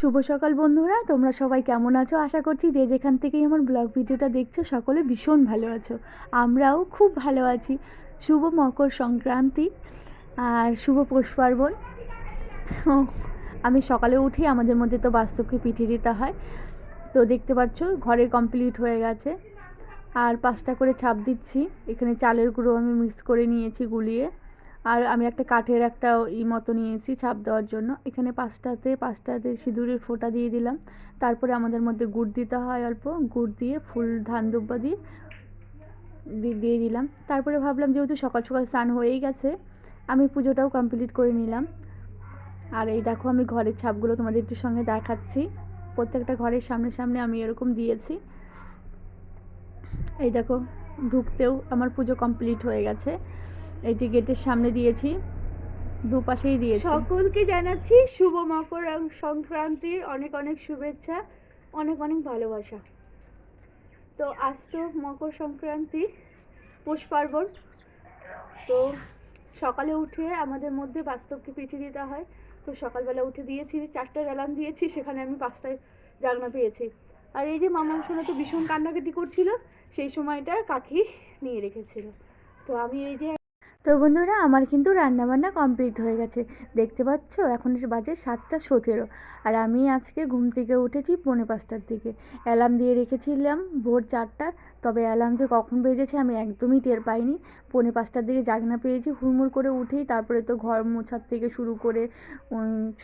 শুভ সকাল বন্ধুরা, তোমরা সবাই কেমন আছো? আশা করছি যে যেখান থেকেই আমার ব্লগ ভিডিওটা দেখছ, সকলে ভীষণ ভালো আছো। আমরাও খুব ভালো আছি। শুভ মকর সংক্রান্তি আর শুভ পৌষ পার্বণ। আমি সকালে উঠি আমাদের মধ্যে তো বাস্তবকে পিঠে দিতে হয়। তো দেখতে পাচ্ছ, ঘরে কমপ্লিট হয়ে গেছে। আর পাঁচটা করে ছাপ দিচ্ছি। এখানে চালের গুঁড়ো আমি মিক্স করে নিয়েছি গুলিয়ে। আর আমি একটা কাঠের একটা ই মতো নিয়েছি ছাপ দেওয়ার জন্য। এখানে পাঁচটাতে পাঁচটাতে সিঁদুরের ফোঁটা দিয়ে দিলাম। তারপরে আমাদের মধ্যে গুড় দিতে হয় অল্প। গুড় দিয়ে ফুল ধান দুব্বা দিয়ে দিয়ে দিলাম। তারপরে ভাবলাম যেহেতু সকাল সকাল স্নান হয়েই গেছে, আমি পুজোটাও কমপ্লিট করে নিলাম। আর এই দেখো আমি ঘরের ছাপগুলো তোমাদের একটু সঙ্গে দেখাচ্ছি। প্রত্যেকটা ঘরের সামনে সামনে আমি এরকম দিয়েছি। এই দেখো, ঢুকতেও আমার পুজো কমপ্লিট হয়ে গেছে। এটি গেটের সামনে দিয়েছি, দুপাশেই দিয়েছি। সকলকে জানাচ্ছি শুভ মকর সংক্রান্তির অনেক অনেক শুভেচ্ছা, অনেক অনেক ভালোবাসা। তো আজ তো মকর সংক্রান্তি, পৌষ পার্বণ। তো সকালে উঠে আমাদের মধ্যে বাস্তবকে পিঠে দিতে হয়। তো সকালবেলা উঠে দিয়েছি চারটার অ্যালার্ম দিয়েছি, সেখানে আমি পাঁচটায় জাগনা পেয়েছি। আর এই যে মামা শোনা তো ভীষণ কান্নাকাটি করছিল, সেই সময়টা কাকি নিয়ে রেখেছিল। তো আমি এই যে তো বন্ধুরা, আমার কিন্তু রান্নাবান্না কমপ্লিট হয়ে গেছে। দেখতে পাচ্ছ? এখন বাজে সাতটা সতেরো। আর আমি আজকে ঘুম থেকে উঠেছি পৌনে পাঁচটার দিকে। অ্যালার্ম দিয়ে রেখেছিলাম ভোর চারটার তবে অ্যালার্ম যে কখন বেজেছে আমি একদমই টের পাইনি। পৌনে পাঁচটার দিকে জাগনা পেয়েছি, হুড়মুড় করে উঠেই তারপরে তো ঘর মোছার থেকে শুরু করে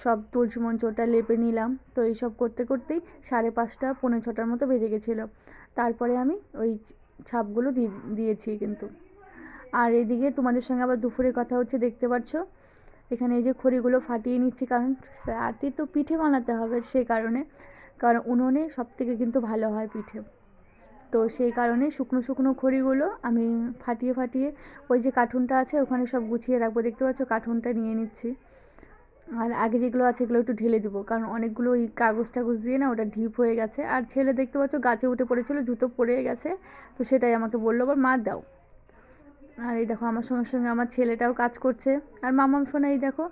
সব তুলসী মঞ্চটা লেপে নিলাম। তো এইসব করতে করতেই সাড়ে পাঁচটা, পৌনে ছটার মতো বেজে গেছিল। তারপরে আমি ওই ছাপগুলো দিয়ে দিয়েছি কিন্তু। আর এদিকে তোমাদের সঙ্গে আবার দুপুরে কথা হচ্ছে, দেখতে পাচ্ছ? এখানে এই যে খড়িগুলো ফাটিয়ে নিচ্ছি, কারণ রাতে তো পিঠে বানাতে হবে সেই কারণে, কারণ উনুনে সব থেকে কিন্তু ভালো হয় পিঠে। তো সেই কারণে শুকনো শুকনো খড়িগুলো আমি ফাটিয়ে ফাটিয়ে, ওই যে কার্টুনটা আছে ওখানে সব গুছিয়ে রাখব, দেখতে পাচ্ছ? কার্টুনটা নিয়ে নিচ্ছি। আর আগে যেগুলো আছে এগুলো একটু ঢেলে দেবো, কারণ অনেকগুলো ওই কাগজ টাগজ দিয়ে না ওটা ঢিপ হয়ে গেছে। আর ছেলে দেখতে পাচ্ছ, গাছে উঠে পড়েছিল, জুতো পড়ে গেছে, তো সেটাই আমাকে বলল, আবার মা দাও। আর এই দেখো আমার সঙ্গে সঙ্গে আমার ছেলেটাও কাজ করছে। আর মামাম সোনা এই দেখো,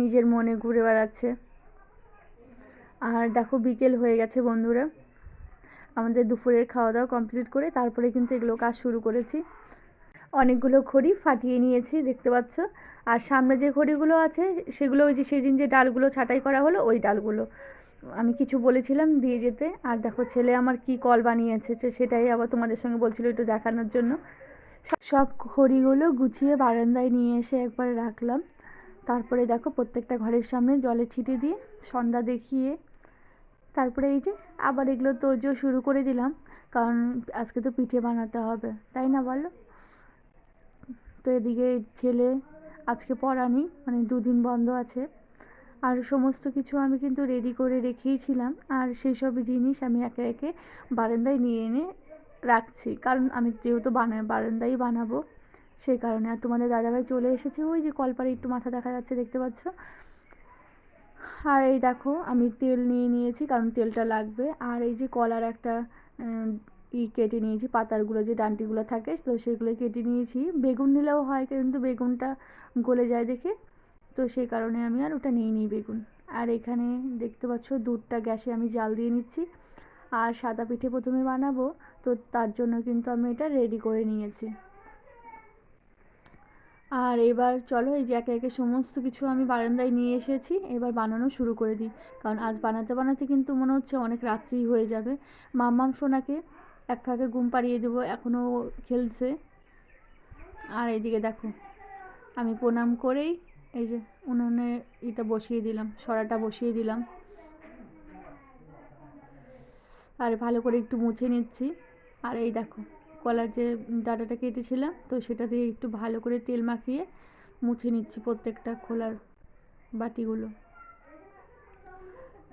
নিজের মনে ঘুরে বেড়াচ্ছে। আর দেখো, বিকেল হয়ে গেছে বন্ধুরা। আমাদের দুপুরের খাওয়া দাওয়া কমপ্লিট করে তারপরে কিন্তু এগুলো কাজ শুরু করেছি। অনেকগুলো খড়ি ফাটিয়ে নিয়েছি, দেখতে পাচ্ছ। আর সামনে যে খড়িগুলো আছে, সেগুলো ওই যে সেদিন যে ডালগুলো ছাটাই করা হলো, ওই ডালগুলো। আমি কিছু বলেছিলাম দিয়ে যেতে। আর দেখো, ছেলে আমার কি কল বানিয়েছে সেটাই আবার তোমাদের সঙ্গে বলছিল একটু দেখানোর জন্য। সব খড়িগুলো গুছিয়ে বারান্দায় নিয়ে এসে একবার রাখলাম। তারপরে দেখো প্রত্যেকটা ঘরের সামনে জলে ছিটে দিয়ে সন্ধ্যা দেখিয়ে তারপরে এই যে আবার এগুলো তোজো শুরু করে দিলাম, কারণ আজকে তো পিঠে বানাতে হবে, তাই না বলো? তো এদিকে ছেলে আজকে পড়া নেই মানে দুদিন বন্ধ আছে। আর সমস্ত কিছু আমি কিন্তু রেডি করে রেখেইছিলাম, আর সেই সব জিনিস আমি একে একে বারান্দায় নিয়ে এনে রাখছি। কারণ আমি যেহেতু বানা, বারান্দাই বানাবো, সেই কারণে। আর তোমাদের দাদাভাই চলে এসেছে। ওই যে কলপারে একটু মাথা দেখা যাচ্ছে, দেখতে পাচ্ছ? আর এই দেখো, আমি তেল নিয়ে নিয়েছি, কারণ তেলটা লাগবে। আর এই যে কলার একটা ই কেটে নিয়েছি, পাতারগুলো, যে ডান্টিগুলো থাকে, তো সেগুলো কেটে নিয়েছি। বেগুন নিলেও হয়, কিন্তু বেগুনটা গলে যায় দেখে। তো সেই কারণে আমি আর ওটা নিয়ে নিই বেগুন। আর এখানে দেখতে পাচ্ছ, দুধটা গ্যাসে আমি জাল দিয়ে নিচ্ছি। আর সাদা পিঠে প্রথমে বানাবো। তো তার জন্য কিন্তু আমি এটা রেডি করে নিয়েছি। আর এবার চলো এই যে একে একে সমস্ত কিছু আমি বারান্দায় নিয়ে এসেছি, এবার বানানো শুরু করে দিই। কারণ আজ বানাতে বানাতে কিন্তু মনে হচ্ছে অনেক রাত্রি হয়ে যাবে। মাম্মাম সোনাকে এক ফাঁকে ঘুম পাড়িয়ে দেবো এখনও খেলছে। আর এইদিকে দেখো, আমি প্রণাম করেই এই যে উনুনে এটা বসিয়ে দিলাম, সরাটা বসিয়ে দিলাম। আর ভালো করে একটু মুছে নিচ্ছি। আর এই দেখো, কলার যে ডাটাটা কেটেছিলাম, তো সেটা দিয়ে একটু ভালো করে তেল মাখিয়ে মুছে নিচ্ছি প্রত্যেকটা খোলার বাটিগুলো।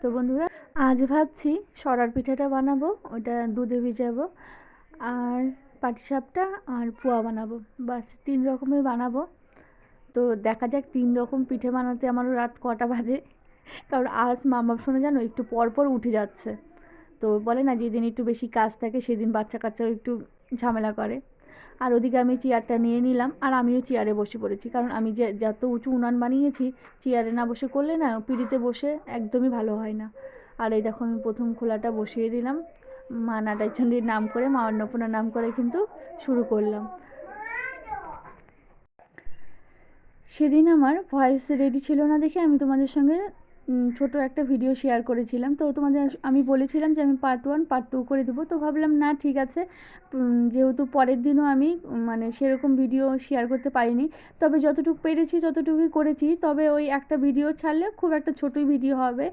তো বন্ধুরা, আজ ভাবছি সরার পিঠাটা বানাবো, ওটা দুধে ভিজাবো, আর পাটিসাপটা আর পোয়া বানাবো। বাস, তিন রকমের বানাবো। তো দেখা যাক তিন রকম পিঠে বানাতে আমারও রাত কটা বাজে। কারণ আজ মামা শোনা জানো, একটু পর পর উঠে যাচ্ছে। তো বলে না, যেদিন একটু বেশি কাজ থাকে, সেদিন বাচ্চা কাচ্চাও একটু ঝামেলা করে। আর ওদিকে আমি চেয়ারটা নিয়ে নিলাম, আর আমিও চেয়ারে বসে পড়েছি। কারণ আমি যে, যত উঁচু উনান বানিয়েছি, চেয়ারে না বসে করলে না, পিড়িতে বসে একদমই ভালো হয় না। আর এই দেখো, আমি প্রথম খোলাটা বসিয়ে দিলাম। মা নাটাইচন্ডীর নাম করে, মা অন্নপূর্ণার নাম করে কিন্তু শুরু করলাম। সেদিন আমার ভয়েস রেডি ছিল না দেখে আমি তোমাদের সঙ্গে ছোট একটা ভিডিও শেয়ার করেছিলাম। তো তোমাদের আমি বলেছিলাম যে আমি পার্ট ওয়ান পার্ট টু করে দেবো। তো ভাবলাম, না, ঠিক আছে। যেহেতু পরের দিনও আমি মানে সেরকম ভিডিও শেয়ার করতে পারিনি। তবে যতটুকু পেরেছি, যতটুকুই করেছি, তবে ওই একটা ভিডিও ছাড়লে খুব একটা ছোটোই ভিডিও হবে।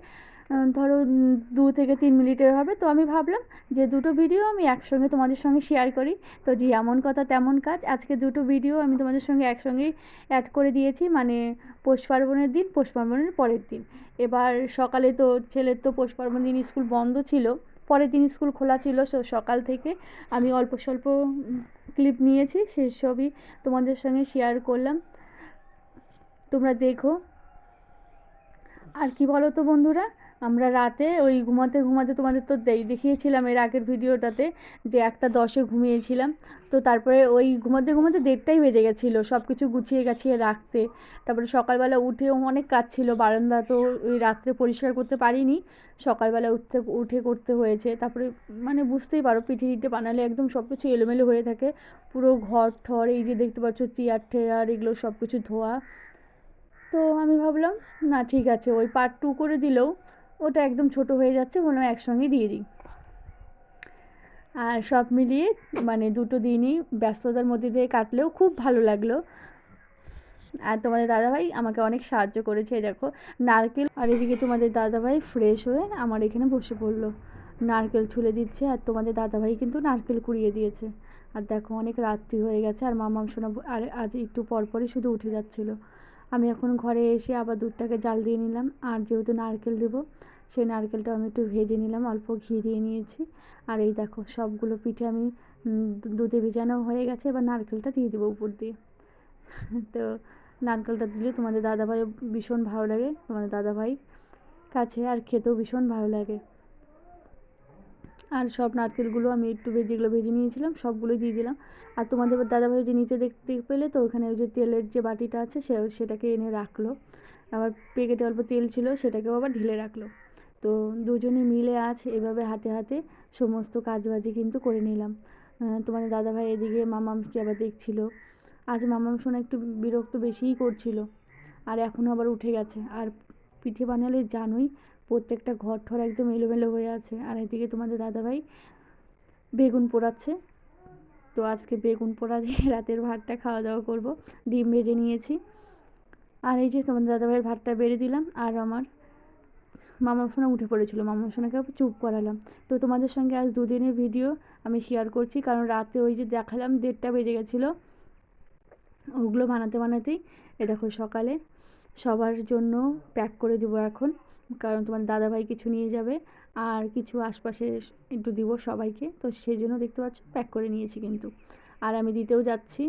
ধরো দু থেকে তিন মিনিটের হবে। তো আমি ভাবলাম যে দুটো ভিডিও আমি একসঙ্গে তোমাদের সঙ্গে শেয়ার করি। তো যে এমন কথা, তেমন কাজ। আজকে দুটো ভিডিও আমি তোমাদের সঙ্গে একসঙ্গেই অ্যাড করে দিয়েছি। মানে পৌষ পার্বণের দিন, পৌষ পার্বণের পরের দিন। এবার সকালে তো, ছেলের তো পৌষ পার্বণ দিন স্কুল বন্ধ ছিল। পরের দিন স্কুল খোলা ছিল, সো সকাল থেকে আমি অল্প স্বল্প ক্লিপ নিয়েছি। সেসবই তোমাদের সঙ্গে শেয়ার করলাম। তোমরা দেখো। আর কি বলো তো বন্ধুরা? আমরা রাতে ওই ঘুমাতে ঘুমাতে তোমাদের তো দেই- দেখিয়েছিলাম এর আগের ভিডিওটাতে যে একটা দশে ঘুমিয়েছিলাম। তো তারপরে ওই ঘুমাতে ঘুমাতে দেড়টাই বেজে গেছিল সব কিছু গুছিয়ে গাছিয়ে রাখতে। তারপরে সকালবেলা উঠেও অনেক কাজ ছিল, বারান্দা তো ওই রাত্রে পরিষ্কার করতে পারিনি। সকালবেলা উঠতে, উঠে করতে হয়েছে। তারপরে মানে বুঝতেই পারো, পিঠে বানালে একদম সব কিছু এলোমেলো হয়ে থাকে। পুরো ঘর ঠর, এই যে দেখতে পাচ্ছ চেয়ার টেয়ার এগুলো সব কিছু ধোয়া। তো আমি ভাবলাম, না, ঠিক আছে। ওই পার্ট টু করে দিলেও ওটা একদম ছোট হয়ে যাচ্ছে, মনে হয় একসঙ্গে দিয়ে দিই। আর সব মিলিয়ে মানে দুটো দিনই ব্যস্ততার মধ্যে দিয়ে কাটলেও খুব ভালো লাগল। আর তোমাদের দাদাভাই আমাকে অনেক সাহায্য করেছে দেখো, নারকেল আর এদিকে তোমাদের দাদাভাই ফ্রেশ হয়ে আমার এখানে বসে পড়ল। নারকেল ছুলে দিচ্ছে আর তোমাদের দাদাভাই কিন্তু নারকেল কুড়িয়ে দিয়েছে। আর দেখো অনেক রাত্রি হয়ে গেছে আর মামাম শোনা আর আজ একটু পরপরই শুধু উঠে যাচ্ছিল। আমি এখন ঘরে এসে আবার দুধটাকে জাল দিয়ে নিলাম আর যেহেতু নারকেল দেবো, সেই নারকেলটা আমি একটু ভেজে নিলাম, অল্প ঘি দিয়ে নিয়েছি। আর এই দেখো, সবগুলো পিঠে আমি দুধে ভেজানো হয়ে গেছে, এবার নারকেলটা দিয়ে দেবো উপর দিয়ে। তো নারকেলটা দিলে তোমাদের দাদাভাই ভীষণ ভালো লাগে, তোমাদের দাদাভাই কাছে আর খেতেও ভীষণ ভালো লাগে। আর সব নারকেলগুলো আমি একটু যেগুলো ভেজে নিয়েছিলাম, সবগুলোই দিয়ে দিলাম। আর তোমাদের দাদাভাই যে নিচে দেখতে পেলে তো, ওখানে ওই যে তেলের যে বাটিটা আছে, সে, সেটাকে এনে রাখল। আবার প্যাকেটে অল্প তেল ছিল, সেটাকেও আবার ঢেলে রাখল। তো দুজনে মিলে আজ এভাবে হাতে হাতে সমস্ত কাজবাজি কিন্তু করে নিলাম। তোমাদের দাদাভাই এদিকে মামামকে আবার দেখছিল। আজ মামাম শোনা একটু বিরক্ত বেশিই করছিল। আর এখনও আবার উঠে গেছে। আর পিঠে বানালে জানোই প্রত্যেকটা ঘর ঠর একদম এলোমেলো হয়ে আছে। আর এদিকে তোমাদের দাদাভাই বেগুন পোড়াচ্ছে। তো আজকে বেগুন পোড়া দিয়ে রাতের ভাতটা খাওয়া দাওয়া করব। ডিম ভেজে নিয়েছি। আর এই যে তোমাদের দাদাভাইয়ের ভাতটা বেড়ে দিলাম আর আমার মামা সোনা উঠে পড়েছিল। মামা সোনাকে চুপ করালাম। তো তোমাদের সঙ্গে আজ দুদিনের ভিডিও আমি শেয়ার করছি। কারণ রাতে ওই যে দেখালাম দেড়টা বেজে গেছিল। ওগুলো বানাতে বানাতেই এ দেখো সকালে সবার জন্য প্যাক করে দেবো এখন। কারণ তোমার দাদাভাই কিছু নিয়ে যাবে আর কিছু আশপাশে একটু দিব সবাইকে। তো সেই জন্য দেখতে পাচ্ছ প্যাক করে নিয়েছি কিন্তু। আর আমি দিতেও যাচ্ছি।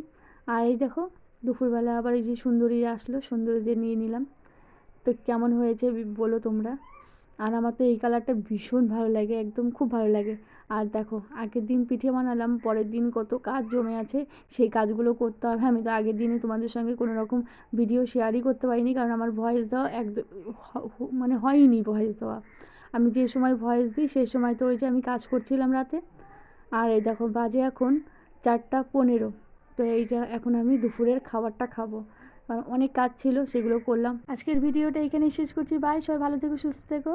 আর এই দেখো দুপুরবেলা আবার এই যে সুন্দরী আসলো, সুন্দরীদের নিয়ে নিলাম। তো কেমন হয়েছে বলো তোমরা? আর আমার তো এই কালারটা ভীষণ ভালো লাগে, একদম খুব ভালো লাগে। আর দেখো, আগের দিন পিঠে বানালাম, পরের দিন কত কাজ জমে আছে, সেই কাজগুলো করতে হবে। আমি তো আগের দিনে তোমাদের সঙ্গে কোনো রকম ভিডিও শেয়ারই করতে পারিনি, কারণ আমার ভয়েস দেওয়া একদম মানে হয়নি ভয়েস দেওয়া। আমি যে সময় ভয়েস দিই, সেই সময় তো ওই যে আমি কাজ করছিলাম রাতে। আর এই দেখো, বাজে এখন চারটা পনেরো। তো এই যে এখন আমি দুপুরের খাবারটা খাব। অনেক কাজ ছিল, সেগুলো করলাম। আজকের ভিডিওটা এখানেই শেষ করছি। বাই সবাই ভালো থেকো, সুস্থ থেকো।